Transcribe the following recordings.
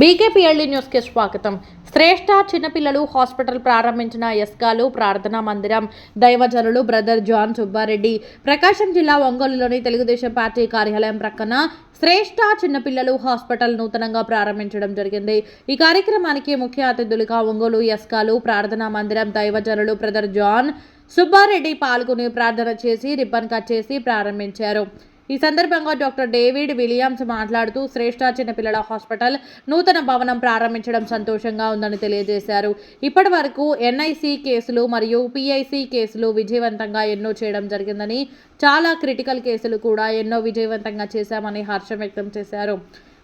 బీకేపీఎల్డీ న్యూస్కి స్వాగతం. శ్రేష్ఠ చిన్నపిల్లలు హాస్పిటల్ ప్రారంభించిన ఎస్కాలు ప్రార్థనా మందిరం దైవజనులు బ్రదర్ జాన్ సుబ్బారెడ్డి ప్రకాశం జిల్లా ఒంగోలులోని తెలుగుదేశం పార్టీ కార్యాలయం ప్రక్కన శ్రేష్ఠ చిన్నపిల్లలు హాస్పిటల్ నూతనంగా ప్రారంభించడం జరిగింది. ఈ కార్యక్రమానికి ముఖ్య అతిథులుగా ఒంగోలు ఎస్కాలు ప్రార్థనా మందిరం దైవజనులు బ్రదర్ జాన్ సుబ్బారెడ్డి పాల్గొని ప్రార్థన చేసి రిబ్బన్ కట్ చేసి ప్రారంభించారు. ఈ సందర్భంగా డాక్టర్ డేవిడ్ విలియమ్స్ మాట్లాడుతూ శ్రేష్ఠ చిన్నపిల్లల హాస్పిటల్ నూతన భవనం ప్రారంభించడం సంతోషంగా ఉందని తెలియజేశారు. ఇప్పటి వరకు ఎన్ఐసి కేసులు మరియు పిఐసి కేసులు విజయవంతంగా ఎన్నో చేయడం జరిగిందని చాలా క్రిటికల్ కేసులు కూడా ఎన్నో విజయవంతంగా చేశామని హర్షం వ్యక్తం చేశారు.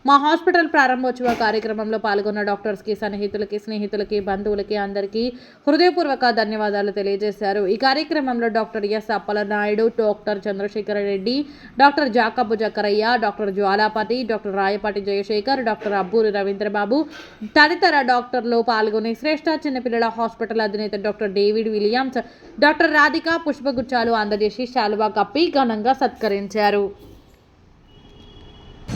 మా హాస్పిటల్ ప్రారంభోత్సవ కార్యక్రమంలో పాల్గొన్న డాక్టర్స్కి సన్నిహితులకి స్నేహితులకి బంధువులకి అందరికీ హృదయపూర్వక ధన్యవాదాలు తెలియజేశారు. ఈ కార్యక్రమంలో doctor S Appalanaidu doctor Chandrasekhara Reddy doctor Jacob Jakarayya doctor Jwalapathi doctor Rayapati Jayasekhar doctor Abburi Ravindrababu తదితర డాక్టర్లు పాల్గొని శ్రేష్ఠ చిన్నపిల్లల హాస్పిటల్ అధినేత doctor David Williams doctor Radhika పుష్పగుచ్చాలు అందజేసి శాలువా కప్పి ఘనంగా సత్కరించారు.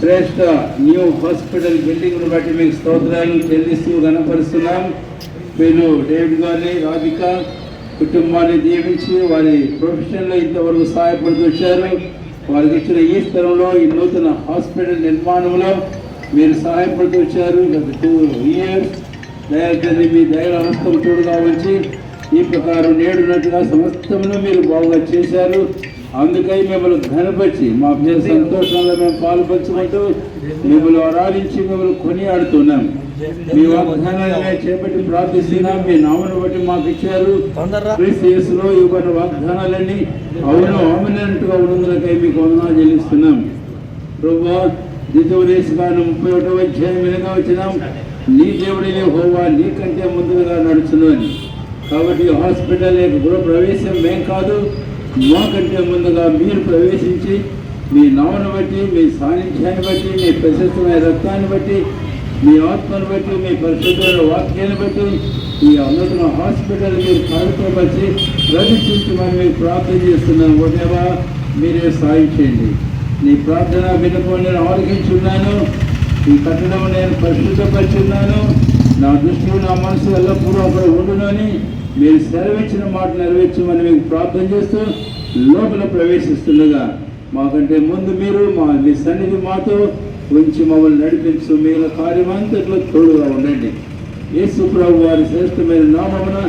శ్రేష్ఠ న్యూ హాస్పిటల్ బిల్డింగ్ను బట్టి మీకు స్తోత్రాలు చెల్లిస్తూ కనపరుస్తున్నాం. వీళ్ళు డేవిడ్ గారిని రాధిక కుటుంబాన్ని దీవించి వారి ప్రొఫెషన్లో ఇంతవరకు సహాయపడుతూ వచ్చారు. వారికి ఇచ్చిన ఈ స్థలంలో ఈ నూతన హాస్పిటల్ నిర్మాణంలో మీరు సహాయపడుతూ వచ్చారు. గత టూ ఇయర్స్ దయాన్ని మీ దయల హస్తం చూడగా ఉంచి ఈ ప్రకారం నేడున్నట్టుగా సమస్తంలో మీరు బాగుగా చేశారు. అందుకై మిమ్మల్ని ఘనపరిచి మా పేరు సంతోషంలో మేము పాల్పంచుకుంటూ మిమ్మల్ని ఆరాధించి మిమ్మల్ని కొనియాడుతున్నాం. మీ వాగ్దానాలనే చేపట్టి ప్రార్థిస్తున్నాం. మీ నామను బట్టి మాకు ఇచ్చారు. క్రీస్తు యేసులో ఇవ్వబడిన వాగ్దానాలన్నీ అవును అవునట్టుగా ఉన్నందులకై మీకు వందనాలు చెల్లిస్తున్నాం. ప్రభా ద్వితీయోపదేశకాలం ముప్పై ఒకటో అధ్యాయం వినగా వచ్చినాం. నీ దేవుడిని హోవా నీకంటే ముందుగా నడుచున్నాను కాబట్టి ఈ హాస్పిటల్ యొక్క గృహ ప్రవేశం మేం కాదు. మాకంటే ముందుగా మీరు ప్రవేశించి మీ నామను బట్టి మీ సాన్నిధ్యాన్ని బట్టి మీ ప్రశస్తమైన రక్తాన్ని బట్టి మీ ఆత్మను బట్టి మీ పరిశుద్ధమైన వాక్యాన్ని బట్టి ఈ అన్నతన హాస్పిటల్ మీరు కార్యక్రమపరిచి ప్రదర్శించమని మీరు ప్రార్థన చేస్తున్నాను ఒకటేవా మీరే సాయం చేయండి. నీ ప్రార్థన వినపం నేను ఆలోచించున్నాను ఈ కట్టడం నేను పరిశుద్ధపరిచున్నాను. నా దృష్టిలో నా మనసు ఎల్లప్పుడూ అక్కడ ఉండునని మీరు సెలవిచ్చిన మాట నెరవేర్చమని మీకు ప్రార్థన చేస్తూ లోపల ప్రవేశిస్తుండగా మాకంటే ముందు మీరు మా మీ సన్నిధి మాతో ఉంచి మమ్మల్ని నడిపించు మిగిలిన కార్యమంతట్లో తోడుగా ఉండండి. యేసు ప్రభు వారి శ్రేష్టమైన నామమున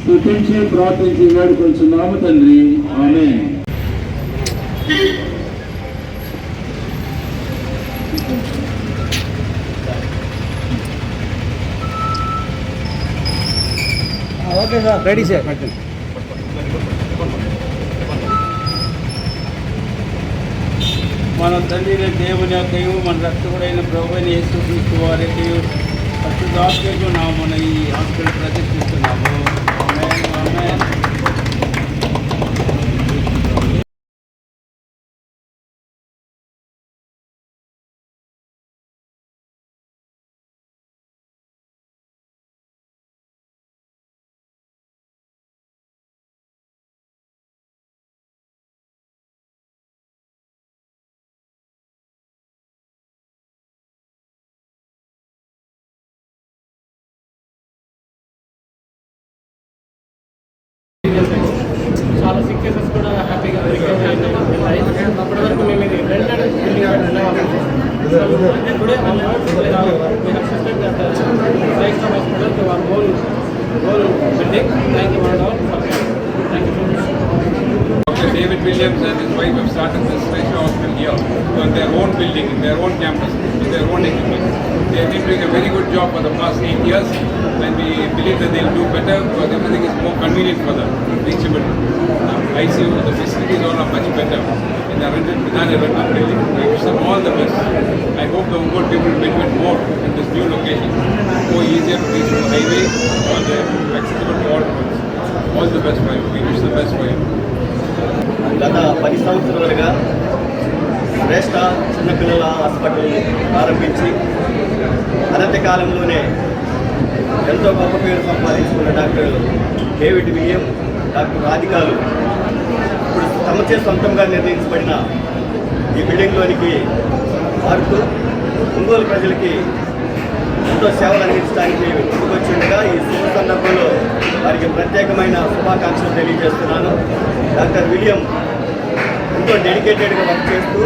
స్థుతించి ప్రార్థించి వేడుకొంచు నామ తండ్రి. ఆమె ఓకే సార్. Ready sir. మన తండ్రి దేవుని యొక్క మన రక్తకుడైన ప్రభుని యేసుక్రీస్తు వారికి పరిశుద్ధాత్మకు నా మన ఈ హాస్పిటల్ ప్రదర్శిస్తున్నాము so. David Williams and his wife have started this special hospital here on their own building, in their own campus, with their own equipment. They have been doing a very good job for the past eight years and we believe that they'll do better because everything is more convenient for them, reachable. Uh, ICU, the facilities all are much better in the a rental building. I wish them all the best. I hope the Ungol people will benefit more in this new location. More easier to reach from the highway or the accessible to all roads. All best best for you. We wish గత పది సంవత్సరాలుగా శ్రేష్ఠ చిన్నపిల్లల hospital ప్రారంభించి అనతి కాలంలోనే ఎంతో గొప్ప పేరు సంపాదించుకున్న డాక్టర్ డేవిడ్ విలియం డాక్టర్ రాధికాలు ఇప్పుడు తమచే సొంతంగా నిర్ణయించబడిన ఈ బిల్డింగ్లోనికి మారుతూ ఒంగోలు ప్రజలకి ఎంతో సేవలు అందించడానికి ముందుకొచ్చిండగా ఈ శుభ సందర్భంలో వారికి ప్రత్యేకమైన శుభాకాంక్షలు తెలియజేస్తున్నాను. డాక్టర్ విలియం ఎంతో డెడికేటెడ్గా వర్క్ చేస్తూ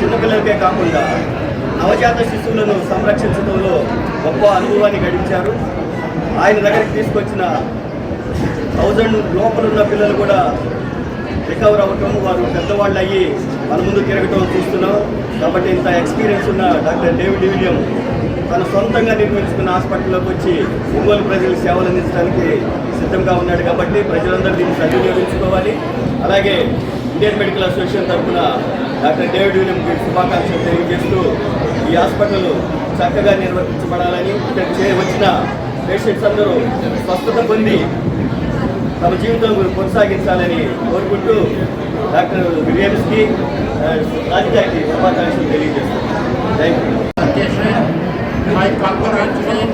చిన్నపిల్లలకే కాకుండా నవజాత శిశువులను సంరక్షించడంలో గొప్ప అనుభవాన్ని గడించారు. ఆయన దగ్గరికి తీసుకొచ్చిన థౌజండ్ లోపల ఉన్న పిల్లలు కూడా రికవర్ అవ్వటం వారు పెద్దవాళ్ళు అయ్యి మన ముందు తిరగటం చూస్తున్నాం. కాబట్టి ఇంత ఎక్స్పీరియన్స్ ఉన్న డాక్టర్ డేవిడ్ విలియం తన సొంతంగా నిర్మించుకున్న హాస్పిటల్లోకి వచ్చి ఒంగోలు ప్రజలకు సేవలు అందించడానికి సిద్ధంగా ఉన్నాడు కాబట్టి ప్రజలందరూ దీన్ని సద్వినియోగించుకోవాలి. అలాగే ఇండియన్ మెడికల్ అసోసియేషన్ తరఫున డాక్టర్ డేవిడ్ విలియంకి శుభాకాంక్షలు తెలియజేస్తూ ఈ హాస్పిటల్ చక్కగా నిర్వర్తించబడాలని ఇక్కడ చే- వచ్చిన పేషెంట్స్ అందరూ స్వస్థత పొంది తమ జీవితం కొనసాగించాలని కోరుకుంటూ డాక్టర్ విలియమ్స్కి ఆ, శుభాకాంక్షలు తెలియజేస్తాను thank you I congratulate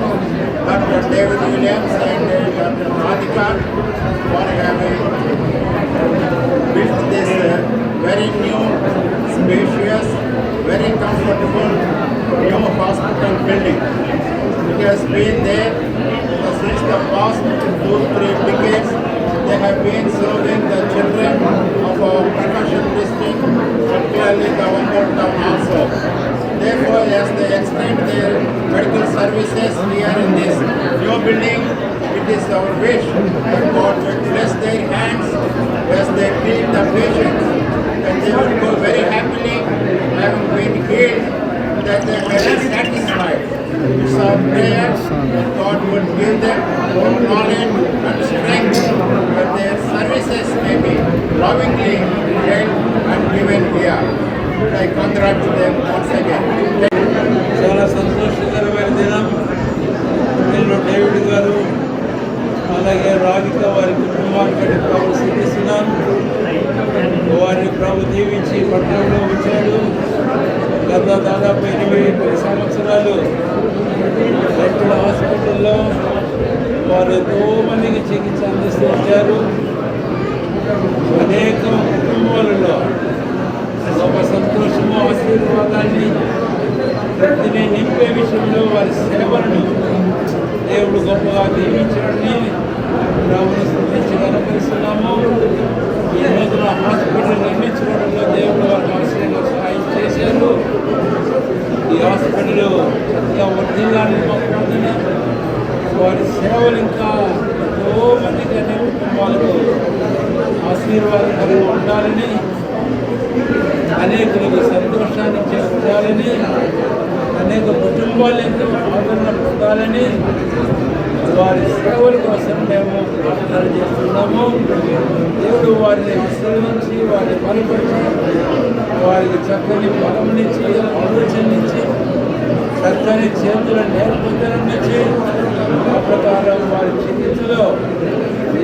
Dr. David Williams and uh, Dr. Radhika for having built this uh, very new, spacious, very comfortable new hospital building. It has been there since the past two, three decades. They have been serving the children of our percussion district, particularly the Ongol town also. Therefore, as they extend their medical we are in this new building, it is our wish that God will bless their hands as they treat the patients, and they will go very happily, having been healed, that they be satisfied. It's our prayer that God would give them more knowledge and strength, that their services may be lovingly ప్రభు పట్టణంలో వచ్చాడు గత దాదాపు ఎనిమిది సంవత్సరాలు dental హాస్పిటల్లో వారు ఎంతో మందికి చికిత్స అందిస్తూ వచ్చారు అనేక కుటుంబాలలో గొప్ప సంతోషము ఆశీర్వాదాన్ని ప్రతిని నింపే విషయంలో వారి సేవలను దేవుడు గొప్పగా దీవించడాన్ని ప్రభుని స్థుతించి కనపరుస్తున్నాము ఈ రోజున హాస్పిటల్ నిర్మించుకోవడంలో హాస్పిటల్ ఇంకా వర్ధిల్లాలని మా ప్రార్థన వారి సేవలు ఇంకా ఎంతో మందికి అనే కుటుంబాలకు ఆశీర్వాదకరంగా ఉండాలని అనేకులకు సంతోషాన్ని ఇచ్చే అనేక కుటుంబాలు ఎంతో ఆదరణ పొందాలని వారి సేవల కోసం మేము ప్రార్థన చేస్తున్నాము. దేవుడు వారిని ఆశీర్వించి వారిని బలపరిచి వారికి చక్కని బలమునిచ్చి ఆలోచననిచ్చి చక్కని చేతుల నేర్పుదలనిచ్చి ఆ ప్రకారం వారి చికిత్సలో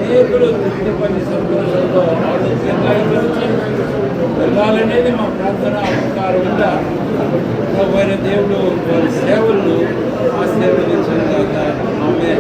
అనేకులు తృప్తి పని సంతోషంతో ఆలోచించి వెళ్ళాలనేది మా ప్రార్థన ప్రకారంగా ప్రభుత్వ దేవుడు వారి సేవలను ఆశీర్వదించిన ఆమె